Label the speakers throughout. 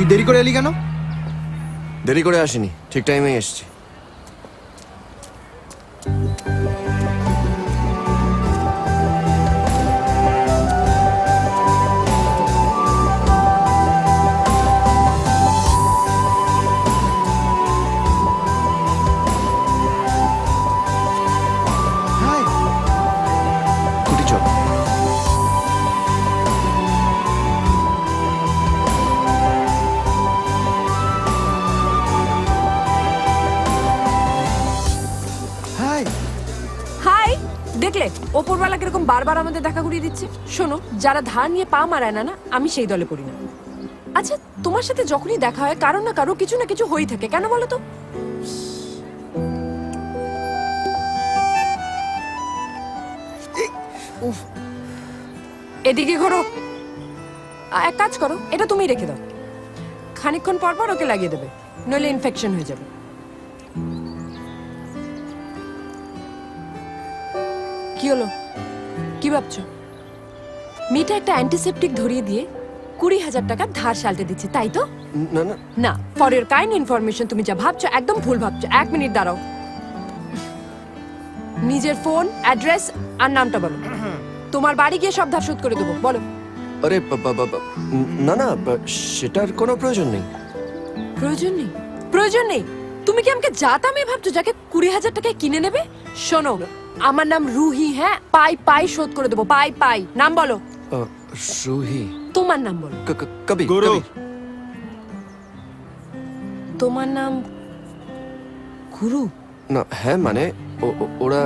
Speaker 1: তুই দেরি করে এলি কেন?
Speaker 2: দেরি করে আসিনি ঠিক টাইমে এসছি।
Speaker 3: ওপরওয়ালা কীরকম বারবার আমাদের দেখা করিয়ে দিচ্ছে? শোনো, যারা ধার নিয়ে পা মারায় না না, আমি সেই দলে পড়ি না। আচ্ছা তোমার সাথে যখনই দেখা হয়, কারও না কারও কিছু না কিছু হয়েই থাকে, কেন বলো তো? এদিকে ঘোরো। এক কাজ করো, এটা তুমি রেখে দাও। খানিকক্ষণ পর পর ওকে লাগিয়ে দেবে, নইলে ইনফেকশন হয়ে যাবে। কি হলো? কি ভাবছ? মেয়েটা একটা অ্যান্টিসেপটিক ধরিয়ে দিয়ে কুড়ি হাজার টাকা ধার সালতে দিচ্ছে তাই তো?
Speaker 2: না না।
Speaker 3: না ফর ইউর কাইন্ড ইনফরমেশন তুমি যা ভাবছ একদম ভুল ভাবছ। এক মিনিট দাঁড়াও। নিজের ফোন অ্যাড্রেস আর নামটা বলো। তোমার বাড়ি গিয়ে সব ধার শোধ করে দেবো বলো।
Speaker 2: আরে না না সেটার কোনো প্রয়োজন নেই।
Speaker 3: প্রয়োজন নেই? প্রয়োজন নেই? তুমি কি আমাকে জাতা মেয়ে ভাবছ যাকে কুড়ি হাজার টাকায় কিনে নেবে? শোনো আমার নাম রুহি হ্যাঁ? পাই পাই শোধ করে দেবো পাই পাই। নাম বলো।
Speaker 2: রুহি।
Speaker 3: তোমার নাম বলো।
Speaker 2: কবি
Speaker 1: গুরু।
Speaker 3: তোমার নাম গুরু?
Speaker 2: না হ্যাঁ মানে ওরা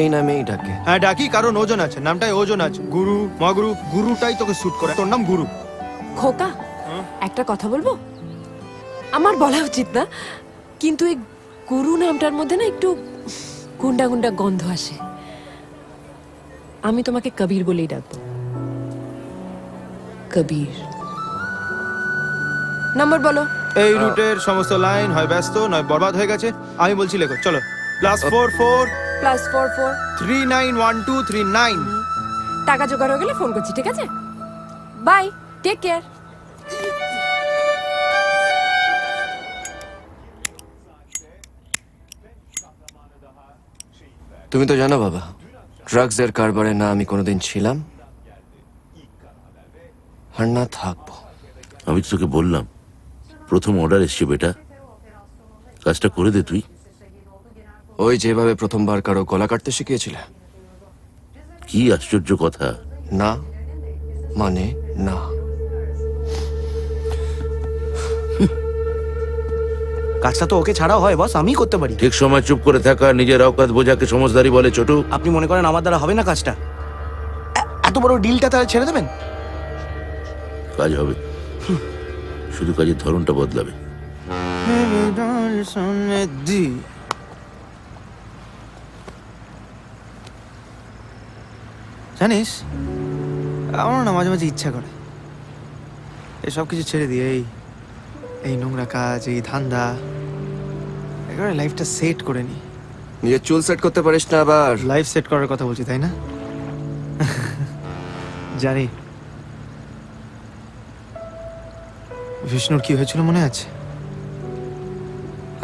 Speaker 2: এই নামেই ডাকে।
Speaker 1: হ্যাঁ ডাকি কারণ ওজন আছে নামটাই ওজন আছে। গুরু মহাগুরু গুরুটাই তোকে স্যুট করে। তোর নাম গুরু।
Speaker 3: খোকা একটা কথা বলব? আমার বলা উচিত না কিন্তু এই গুরু নামটার মধ্যে না একটু গুন্ডা গুন্ডা গন্ধ আসে। আমি তোমাকে কবির বলেই ডাকবো। কবির। নাম্বার বলো।
Speaker 1: এই রুটের সমস্ত লাইন হয় ব্যস্ত নয় বরবাদ হয়ে গেছে। আমি বলছি লেখো চলো। Plus four four
Speaker 3: plus four four
Speaker 1: three nine one two three nine
Speaker 3: টাকা জোগাড় হয়ে গেলে ফোন করছি ঠিক আছে? বাই টেক কেয়ার
Speaker 2: তুমি তো জানো বাবা ড্রাগস এর কারবারে না আমি কোনোদিন ছিলাম। আর না থাকব।
Speaker 4: আমি তো তোকে বললাম প্রথম অর্ডার এসছে বেটা। কাজটা করে দে তুই।
Speaker 2: ওই যেভাবে প্রথমবার কারও গলা কাটতে শিখিয়েছিলে।
Speaker 4: কি আশ্চর্য কথা।
Speaker 2: না মানে না।
Speaker 5: কাজটা তো ওকে ছাড়াও হয় বস আমি করতে পারি।
Speaker 4: ঠিক সময় চুপ করে থাকা নিজের অকাত বোঝাকে সমজদারি বলে ছোট।
Speaker 5: আপনি মনে করেন আমার দ্বারা হবে না কাজটা? এ- এত বড় ডিলটা তাহলে ছেড়ে দেবেন?
Speaker 4: কাজ হবে। শুধু কাজের ধরনটা বদলাবে।
Speaker 1: জানিস আমার না মাঝে মাঝে ইচ্ছা করে। এসব কিছু ছেড়ে দিয়ে এই এই নোংরা কাজ এই ধান্দা একেবারে লাইফটা সেট করে নি।
Speaker 2: নিজের চুল সেট করতে পারিস না আবার।
Speaker 1: লাইফ সেট করার কথা বলছি তাই না? জানি। বিষ্ণুর কি হয়েছিল মনে আছে?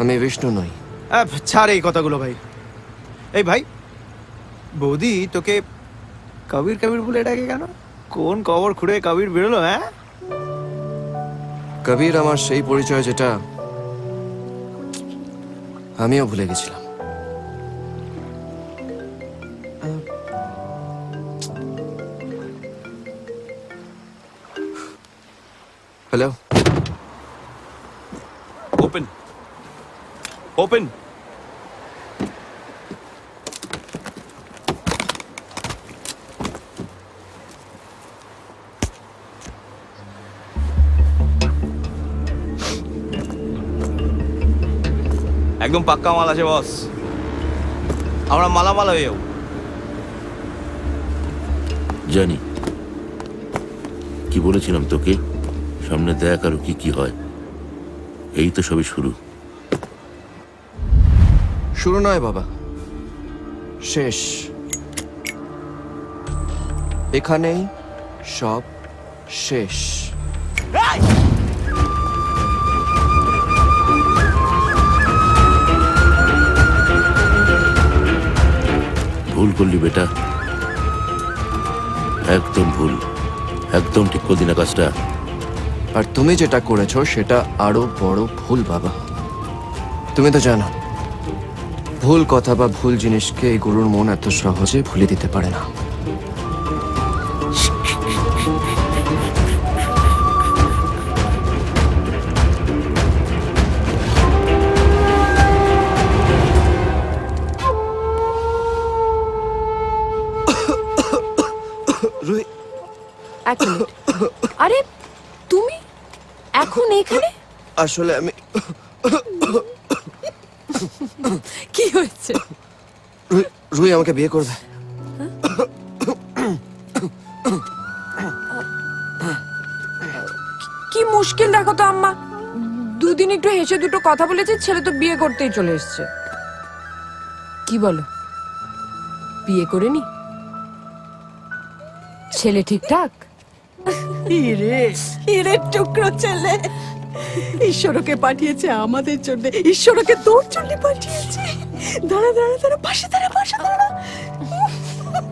Speaker 2: আমি বিষ্ণু নই।
Speaker 1: ছাড় এই কথাগুলো ভাই। এই ভাই বৌদি তোকে কবির কবির বলে ডাকে কেন? কোন কবর খুঁড়ে কবির বেরোলো হ্যাঁ?
Speaker 2: কবির আমার সেই পরিচয় যেটা আমিও ভুলে গেছিলাম। Hello
Speaker 6: open Open. একদম পাক্কা মাল আছে বস আমরা মালামাল হয়ে যাব।
Speaker 4: জানি। কি বলেছিলাম তোকে? সামনে দেখ আরও কি কি হয়। এই তো সবই শুরু।
Speaker 2: শুরু নয় বাবা। শেষ। এখানেই সব শেষ।
Speaker 4: করলি বেটা? একদম ভুল। একদম ঠিক করলি না কাজটা।
Speaker 2: আর তুমি যেটা করেছ, সেটা আরও বড় ভুল বাবা। তুমি তো জানো, ভুল কথা বা ভুল জিনিসকে এই গরুর মন এত সহজে ভুলে দিতে পারে না।
Speaker 3: এক মিনিট। আরে তুমি এখন এখানে?
Speaker 2: আসলে আমি
Speaker 3: কি হয়েছে?
Speaker 2: রুই আমাকে বিয়ে করবে।
Speaker 3: কি মুশকিল দেখো তো আম্মা। দুদিন একটু হেসে দুটো কথা বলেছে ছেলে তো বিয়ে করতেই চলে এসছে। কি বলো? বিয়ে করে নি ছেলে ঠিকঠাক?
Speaker 7: হিরে হিরের ছেলে। ঈশ্বরকে পাঠিয়েছে আমাদের জন্য। ঈশ্বরকে তোর জন্য পাঠিয়েছে। দাঁড়া দাঁড়া দাঁড়া, পাশে দাঁড়া পাশে দাঁড়া।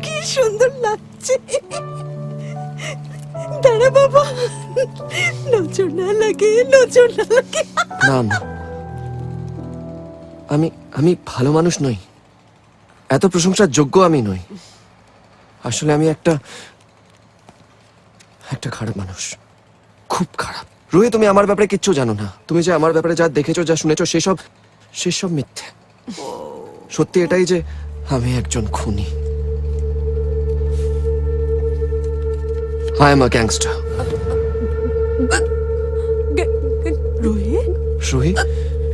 Speaker 7: কি সুন্দর লাগছে। দাঁড়া বাবা, নজর না লাগে নজর না লাগে
Speaker 2: না মা আমি আমি ভালো মানুষ নই। এত প্রশংসার যোগ্য আমি নই। আসলে আমি একটা একটা খারাপ মানুষ। খুব খারাপ। রোহি তুমি আমার ব্যাপারে কিচ্ছু জানো না। তুমি যে আমার ব্যাপারে যা দেখেছ যা শুনেছো সেসব সেসব মিথ্যে। সত্যি এটাই যে আমি একজন খুনি। I am a gangster
Speaker 7: Rohit
Speaker 2: Ruhi?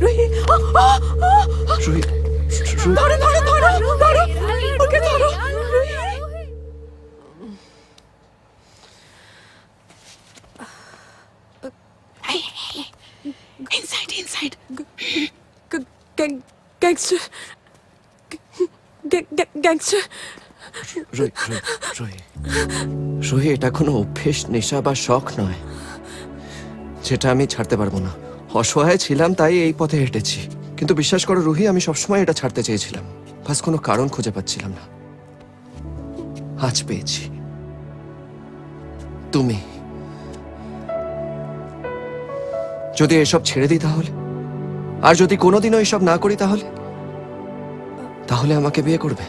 Speaker 7: Rohit আ, আ, আ,
Speaker 2: রুহি রুহি।
Speaker 7: ধরো ধরো ধরো ধরো ওকে ধরো।
Speaker 3: গ্যাংস্টার গ্যাংস্টার
Speaker 2: রুহি এটা কোনো অভ্যেস, নেশা বা শখ নয়। যেটা আমি ছাড়তে পারব না। অসহায় ছিলাম, তাই এই পথে হেঁটেছি। কিন্তু বিশ্বাস করো, রুহি, আমি সবসময় এটা ছাড়তে চেয়েছিলাম। বাস কোনো কারণ খুঁজে পাচ্ছিলাম না। আজ পেয়েছি। তুমি। যদি এসব ছেড়ে দিই তাহলে? আর যদি কোনোদিনও এসব না করি তাহলে? তাহলে আমাকে বিয়ে করবে।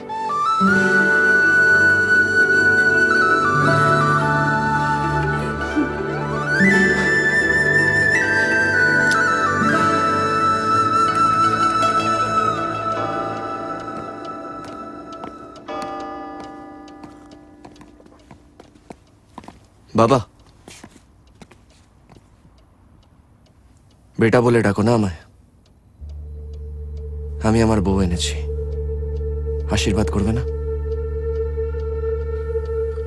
Speaker 2: বাবা। বেটা বলে ডাকো না আমায়। আমি আমার বউ এনেছি। আশীর্বাদ করবে না?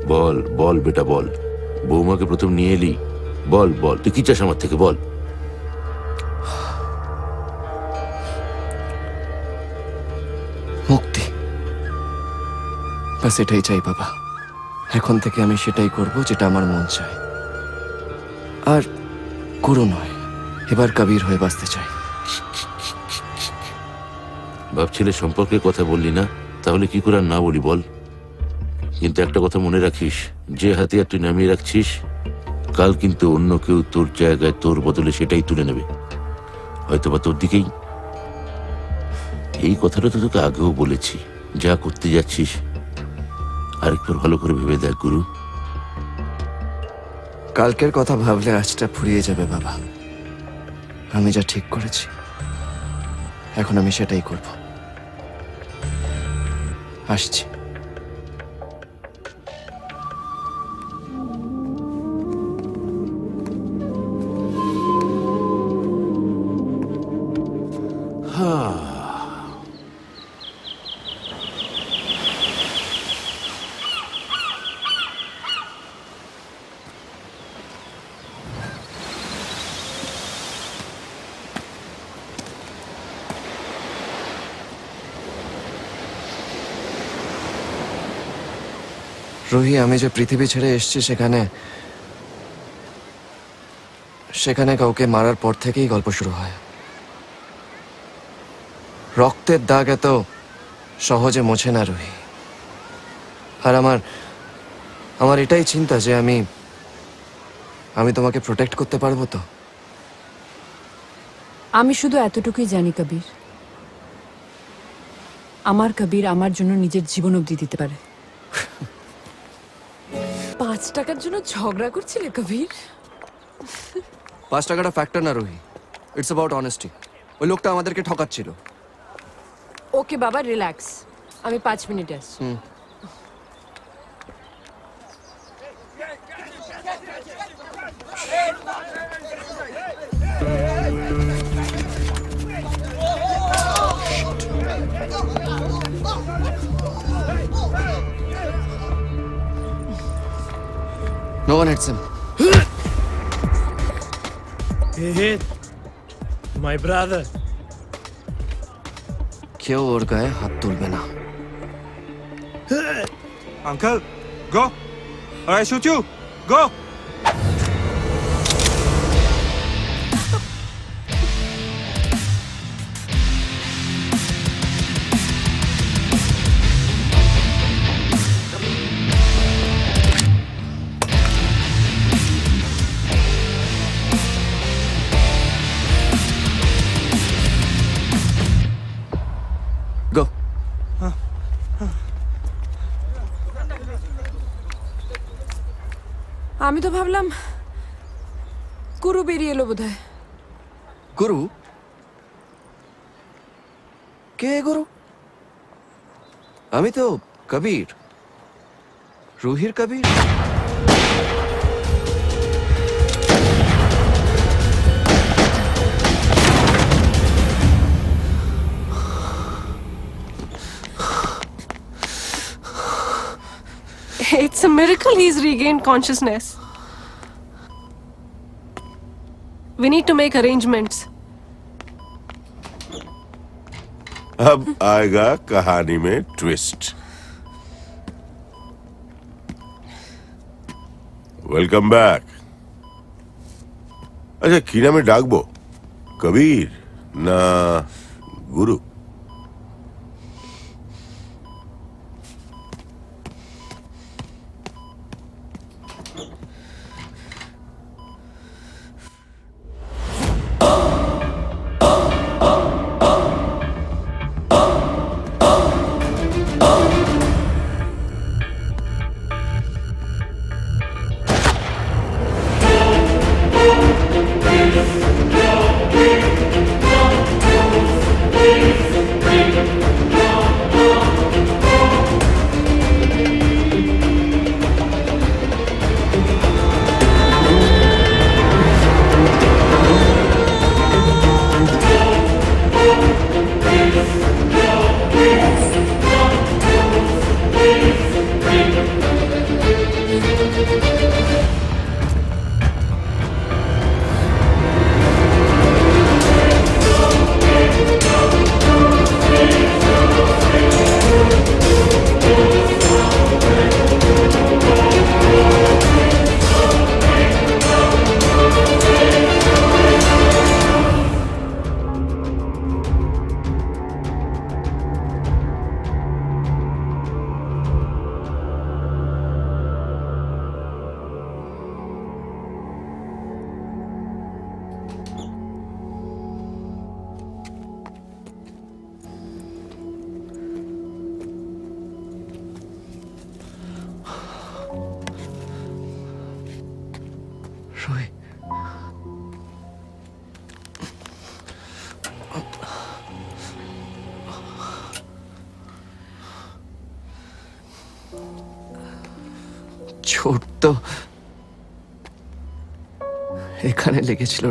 Speaker 4: বল বল বেটা বল। বৌমাকে প্রথম নিয়ে এলি। বল বল। তুই কি চাস আমার থেকে বল।
Speaker 2: মুক্তি। ব্যাস এটাই চাই বাবা। এখন থেকে আমি সেটাই করব যেটা আমার মন চায়। আর গুরু নয় এবার কবির হয়ে বাঁচতে চাই।
Speaker 4: বাপ ছেলে সম্পর্কে কথা বললি না, তাহলে কি করে আর না বলি বল? কিন্তু একটা কথা মনে রাখিস, যে হাতিয়ার তুই নামিয়ে রাখছিস, কাল কিন্তু অন্য কেউ তোর জায়গায় তোর বদলে সেটাই তুলে নেবে। হয়তো বা তোর দিকেই। এই কথাটা তো তোকে আগেও বলেছি, যা করতে যাচ্ছিস। আরেকবার ভালো করে ভেবে দেখ, গুরু।
Speaker 2: কালকের কথা ভাবলে আজটা ফুরিয়ে যাবে, বাবা। আমি যা ঠিক করেছি, এখন আমি সেটাই করব। আসছি রোহি, আমি যে পৃথিবী ছেড়ে এসেছি সেখানে সেখানে কাউকে মারার পর থেকেই গল্প শুরু হয়। রক্তের দাগ এত সহজে মোছে না রোহি। আর আমার আমার এটাই চিন্তা যে আমি আমি তোমাকে প্রোটেক্ট করতে পারব তো?
Speaker 7: আমি শুধু এতটুকুই জানি, কবির। আমার কবির আমার জন্য নিজের জীবন অবধি দিতে পারে।
Speaker 3: পাঁচ টাকার জন্য ঝগড়া করছিলে কবির?
Speaker 2: পাঁচ টাকাটা ফ্যাক্টর না রোহি। ইটস অ্যাবাউট অনেস্টি ওই লোকটা আমাদেরকে ঠকাচ্ছিল।
Speaker 3: ওকে বাবা রিল্যাক্স আমি পাঁচ মিনিটে আসছি।
Speaker 2: No one heads him
Speaker 8: Hey, my brother.
Speaker 2: কেউ ওর গায়ে হাত তুলবে না
Speaker 6: Uncle, go. Or I shoot you. Go.
Speaker 2: গো
Speaker 3: আমি তো ভাবলাম কুরু বেরিয়ে এলো বোধ
Speaker 2: গুরু? কে গুরু? আমি তো কবির, রুহির কবির।
Speaker 9: It's a miracle he's regained consciousness. We need to make arrangements.
Speaker 10: अब आएगा कहानी में ट्विस्ट वेलकम बैक अच्छा कीना में डाकबो कबीर ना
Speaker 2: गुरु ছোট্ট এখানে লেগেছিল।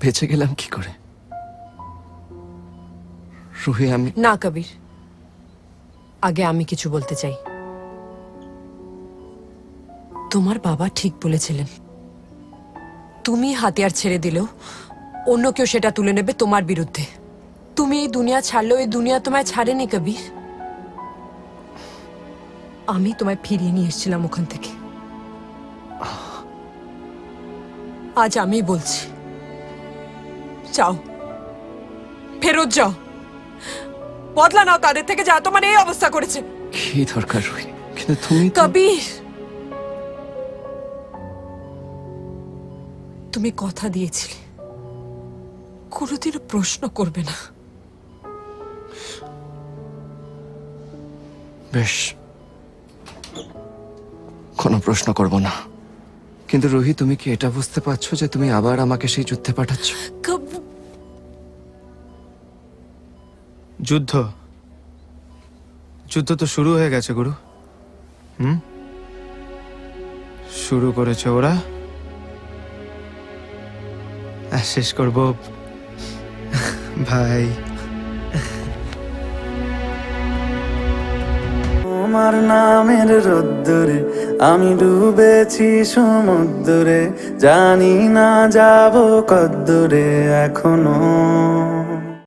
Speaker 2: বেঁচে গেলাম কি করে? রুহি, আমি
Speaker 3: না, কবির। আগে আমি কিছু বলতে চাই। তোমার বাবা ঠিক বলেছিলেন। তুমি হাতিয়ার ছেড়ে দিলেও অন্য কেউ সেটা তুলে নেবে তোমার বিরুদ্ধে। তুমি এই দুনিয়া ছাড়লেও এই দুনিয়া তোমায় ছাড়েনি, কবির। আমি তোমায় ফিরিয়ে নিয়ে এসেছিলাম ওখান থেকে। আজ আমি বলছি যাও ফেরত যাও। বদলা নাও তাদের থেকে যা তোমার এই অবস্থা করেছে।
Speaker 2: কি দরকার কিন্তু তুমি
Speaker 3: কবির! তুমি কথা দিয়েছিলে। কোনোদিনও প্রশ্ন করবে না।
Speaker 2: বেশ কোনো প্রশ্ন করব না। কিন্তু রুহি তুমি কি এটা বুঝতে পারছ যে তুমি আবার আমাকে সেই যুদ্ধে পাঠাচ্ছ?
Speaker 1: যুদ্ধ। যুদ্ধ তো শুরু হয়ে গেছে গুরু। হুম? শুরু করেছে ওরা। আর শেষ করব ভাই।
Speaker 11: তোমার নামের রোদ্দুরে আমি ডুবেছি সমুদ্রে জানি না যাব কদ্দূরে এখনও।